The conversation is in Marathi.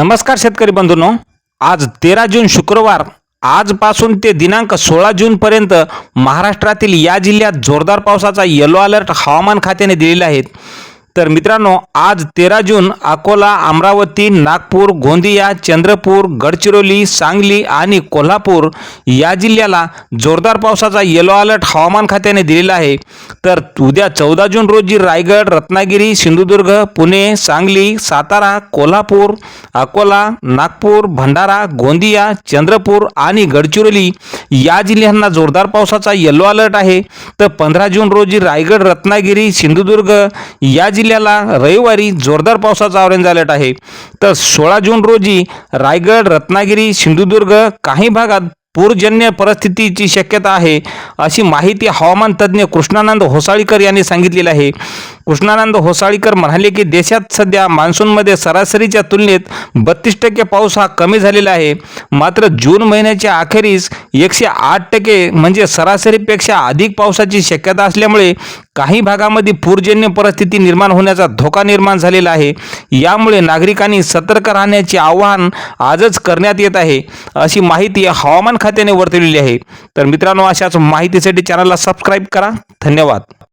नमस्कार शेतकरी बंधूंनो. आज तेरा जून शुक्रवार आजपासून ते दिनांक सोळा जूनपर्यंत महाराष्ट्रातील या जिल्ह्यात जोरदार पावसाचा येलो अलर्ट हवामान खात्याने दिलेला आहे. तर मित्रांनो आज तेरा जून अकोला अमरावती नागपूर गोंदिया चंद्रपूर गडचिरोली सांगली आणि कोल्हापूर या जिल्ह्याला जोरदार पावसाचा येलो अलर्ट हवामान खात्याने दिलेला आहे. तर उद्या चौदा जून रोजी रायगड रत्नागिरी सिंधुदुर्ग पुणे सांगली सातारा कोल्हापूर अकोला नागपूर भंडारा गोंदिया चंद्रपूर आणि गडचिरोली या जिल्ह्यांना जोरदार पावसाचा येलो अलर्ट आहे. तर पंधरा जून रोजी रायगड रत्नागिरी सिंधुदुर्ग या जिल्ह्याला रविवारी जोरदार पावसाचा आवरण झालेलं आहे. तर सोळा जून रोजी रायगड रत्नागिरी सिंधुदुर्ग काही भागात पूरजन्य परिस्थितीची शक्यता आहे अशी माहिती हवामान तज्ज्ञ कृष्णानंद होसाळीकर यांनी सांगितलेली आहे. कृष्णानंद होसाळीकर म्हणाले की देशात सध्या मान्सूनमध्ये सरासरीच्या तुलनेत बत्तीस टक्के पाऊस हा कमी झालेला आहे. मात्र जून महिन्याच्या अखेरीस एकशे आठ टक्के म्हणजे सरासरीपेक्षा अधिक पावसाची शक्यता असल्यामुळे काही भागामध्ये पूरजन्य परिस्थिती निर्माण होण्याचा धोका निर्माण झालेला आहे. यामुळे नागरिकांनी सतर्क राहण्याचे आवाहन आजच करण्यात येत आहे अशी माहिती हवामान खात्याने वर्तवलेली आहे. तर मित्रांनो अशाच माहितीसाठी चॅनलला सबस्क्राईब करा. धन्यवाद.